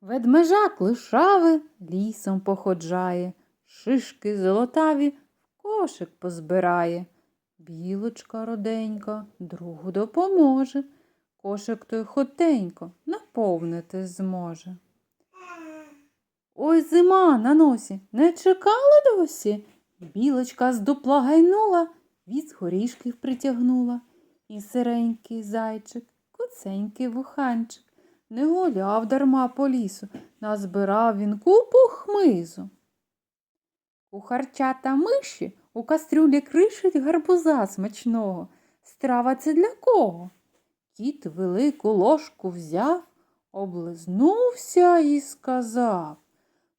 Ведмежак лишави лісом походжає, шишки золотаві в кошик позбирає. Білочка роденька другу допоможе, кошик той хотенько наповнити зможе. Ой, зима на носі, не чекала досі. Білочка з дупла гайнула, віз горішків притягнула. І сиренький зайчик, куценький вуханчик, не гуляв дарма по лісу, назбирав він купу хмизу. Кухарчата миші у кастрюлі кришить гарбуза смачного. Страва це для кого? Кіт велику ложку взяв, облизнувся і сказав.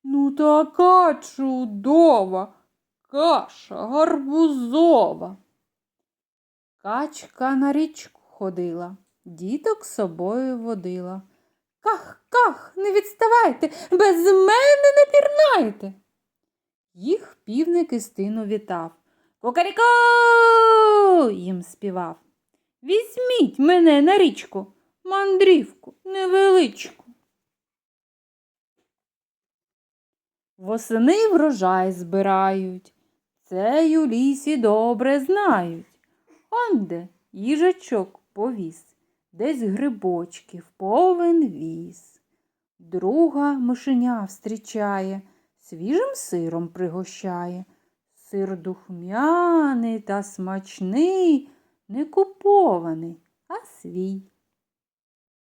Ну, така чудова каша гарбузова. Качка на річку ходила, діток собою водила. Ках, ках, не відставайте, без мене не пірнайте. Їх півник із тину вітав. Кукаріку їм співав. Візьміть мене на річку, мандрівку невеличку. Восени врожай збирають, цей у лісі добре знають. Онде їжачок повіз, десь грибочків повен віз. Друга мишеня встрічає, свіжим сиром пригощає. Сир духмяний та смачний, не купований, а свій.